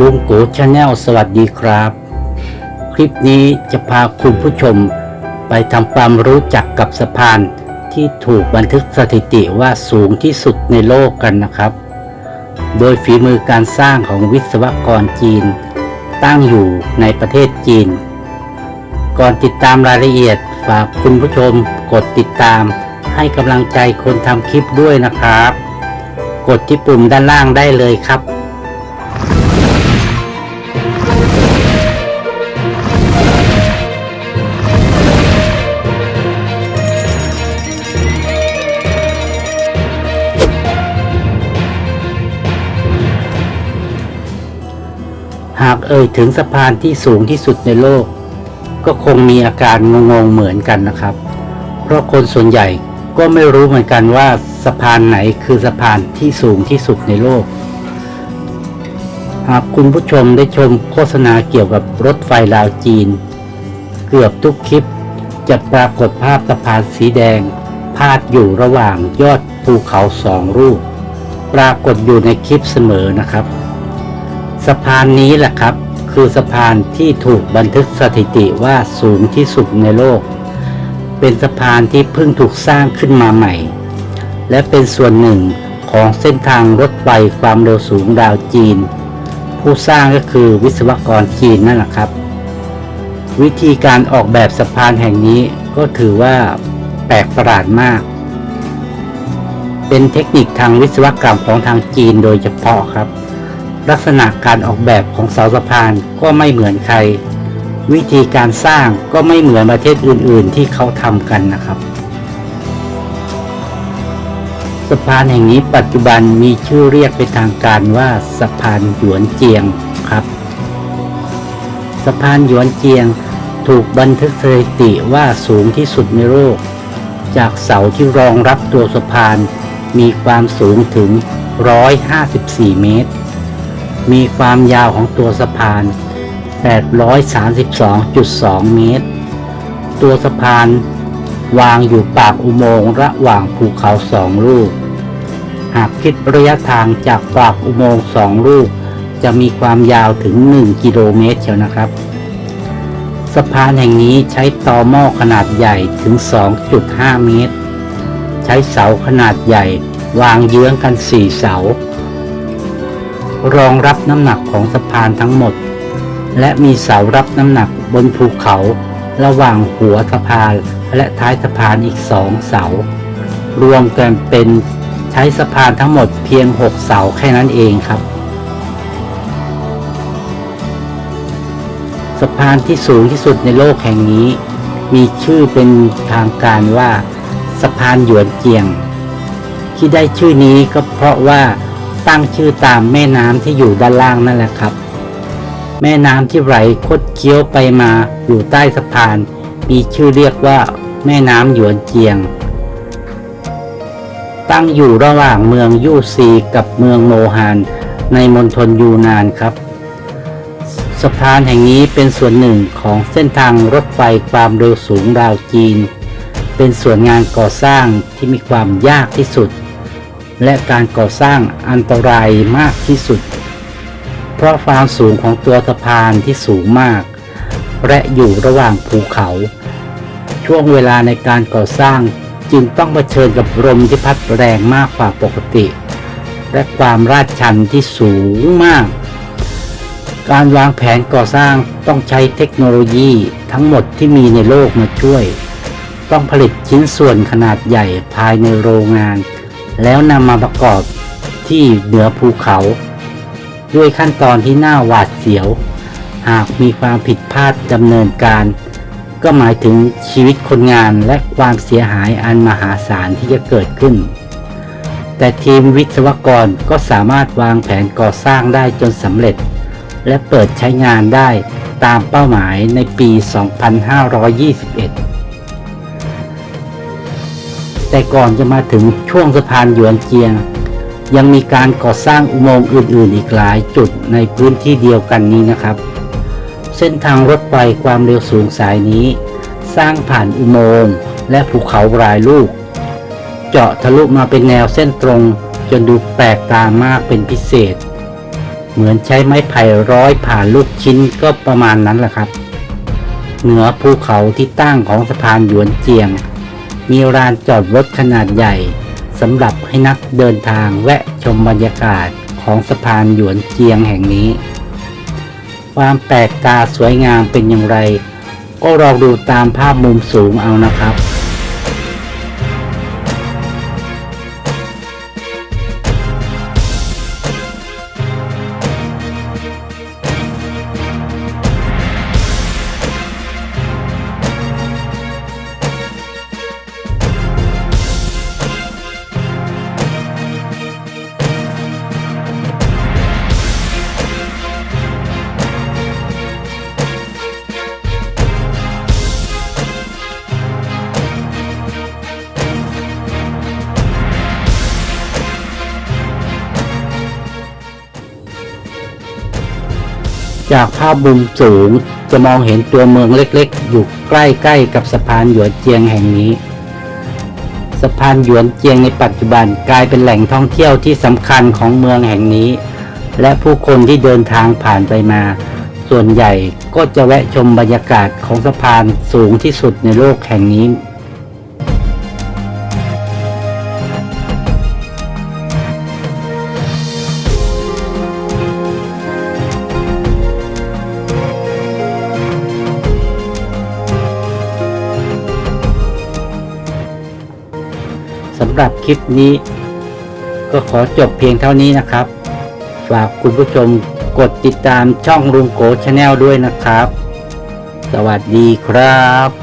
ลุงโกชาแนลสวัสดีครับ คลิปนี้จะพาคุณผู้ชมไปทำความรู้จักกับสะพานที่ถูกบันทึกสถิติว่าสูงที่สุดในโลกกันนะครับ โดยฝีมือการสร้างของวิศวกรจีน ตั้งอยู่ในประเทศจีน ก่อนติดตามรายละเอียดฝากคุณผู้ชมกดติดตามให้กำลังใจคนทำคลิปด้วยนะครับ กดที่ปุ่มด้านล่างได้เลยครับ หากเอ่ยถึงสะพานที่สูงที่สุดในโลก ก็คงมีอาการงงๆเหมือนกันนะครับ เพราะคนส่วนใหญ่ก็ไม่รู้เหมือนกันว่าสะพานไหนคือสะพานที่สูงที่สุดในโลก หากคุณผู้ชมได้ชมโฆษณาเกี่ยวกับรถไฟลาวจีน เกือบทุกคลิปจะปรากฏภาพสะพานสีแดง พาดอยู่ระหว่างยอดภูเขาสองรูป ปรากฏอยู่ในคลิปเสมอนะครับ สะพานนี้แหละครับ คือสะพานที่ถูกบันทึกสถิติว่าสูงที่สุดในโลก เป็นสะพานที่เพิ่งถูกสร้างขึ้นมาใหม่ และเป็นส่วนหนึ่งของเส้นทางรถไฟความเร็วสูงดาวจีน ผู้สร้างก็คือวิศวกรจีนนั่นแหละครับ วิธีการออกแบบสะพานแห่งนี้ก็ถือว่าแปลกประหลาดมาก เป็นเทคนิคทางวิศวกรรมของทางจีนโดยเฉพาะครับ ลักษณะการออกแบบของเสาสะพานก็ไม่เหมือนใคร วิธีการสร้างก็ไม่เหมือนประเทศอื่น ๆ ที่เขาทำกันนะครับ สะพานแห่งนี้ปัจจุบันมีชื่อเรียกเป็นทางการว่าสะพานหยวนเจียงครับ สะพานหยวนเจียงถูกบันทึกสถิติว่าสูงที่สุดในโลก จากเสาที่รองรับตัวสะพานมีความสูงถึง 154 เมตร มีความยาวของตัวสะพาน 832.2 เมตร ตัวสะพานวางอยู่ปากอุโมงค์ระหว่างภูเขาสองลูก หากคิดระยะทางจากปากอุโมงค์สองลูก จะมีความยาวถึง 1 กิโลเมตรเชียวนะครับ สะพานแห่งนี้ใช้ตอหม้อขนาดใหญ่ถึง 2.5 เมตร ใช้เสาขนาดใหญ่ วางเยื้องกัน 4 เสา รองรับน้ำหนักของสะพานทั้งหมด และมีเสารับน้ำหนักบนภูเขา ระหว่างหัวสะพานและท้ายสะพานอีกสองเสา รวมกันเป็นใช้สะพานทั้งหมดเพียง 6 เสาแค่นั้นเองครับ สะพานที่สูงที่สุดในโลกแห่งนี้ มีชื่อเป็นทางการว่า สะพานหยวนเจียง ที่ได้ชื่อนี้ก็เพราะว่า ตั้งชื่อตามแม่น้ำที่อยู่ด้านล่างนั่นแหละครับ แม่น้ำที่ไหลคดเคี้ยวไปมาอยู่ใต้สะพาน มีชื่อเรียกว่า แม่น้ำหยวนเจียง ตั้งอยู่ระหว่างเมืองยูซีกับเมืองโมฮานในมณฑลยูนานครับ สะพานแห่งนี้เป็นส่วนหนึ่งของเส้นทางรถไฟความเร็วสูงดาวจีน เป็นส่วนงานก่อสร้างที่มีความยากที่สุด และการก่อสร้างอันตรายมากที่สุด เพราะความสูงของตัวสะพานที่สูงมาก และอยู่ระหว่างภูเขา ช่วงเวลาในการก่อสร้างจึงต้องเผชิญกับลมที่พัดแรงมากกว่าปกติ และความลาดชันที่สูงมาก การวางแผนก่อสร้างต้องใช้เทคโนโลยีทั้งหมดที่มีในโลกมาช่วย ต้องผลิตชิ้นส่วนขนาดใหญ่ภายในโรงงาน แล้วนำมาประกอบที่เหนือภูเขา ด้วยขั้นตอนที่น่าหวาดเสียว หากมีความผิดพลาดดำเนินการ ก็หมายถึงชีวิตคนงานและความเสียหายอันมหาศาลที่จะเกิดขึ้น แต่ทีมวิศวกรก็สามารถวางแผนก่อสร้างได้จนสำเร็จ และเปิดใช้งานได้ตามเป้าหมายในปี 2521 แต่ก่อนจะมาถึงช่วงสะพานหยวนเจียง ยังมีการก่อสร้างอุโมงค์อื่น ๆ อีกหลายจุดในพื้นที่เดียวกันนี้นะครับ เส้นทางรถไฟความเร็วสูงสายนี้ สร้างผ่านอุโมงค์และภูเขารายลูก เจาะทะลุมาเป็นแนวเส้นตรงจนดูแปลกตามากเป็นพิเศษ เหมือนใช้ไม้ไผ่ร้อยผ่านลูกชิ้นก็ประมาณนั้นแหละครับ เหนือภูเขาที่ตั้งของสะพานหยวนเจียง มีลานจอดรถขนาดใหญ่สำหรับให้นักเดินทางแวะชมบรรยากาศของสะพานหยวนเจียงแห่งนี้ ความแปลกตาสวยงามเป็นอย่างไร ก็ลองดูตามภาพมุมสูงเอานะครับ จากภาพมุมสูงจะมองเห็นตัวเมืองเล็กๆ อยู่ใกล้ๆกับสะพานหยวนเจียงแห่งนี้ สะพานหยวนเจียงในปัจจุบันกลายเป็นแหล่งท่องเที่ยวที่สำคัญของเมืองแห่งนี้ และผู้คนที่เดินทางผ่านไปมา ส่วนใหญ่ก็จะแวะชมบรรยากาศของสะพานสูงที่สุดในโลกแห่งนี้ สำหรับคลิปนี้ ก็ขอจบเพียงเท่านี้นะครับ ฝากคุณผู้ชมกดติดตามช่องลุงโกชาแนลด้วยนะครับ สวัสดีครับ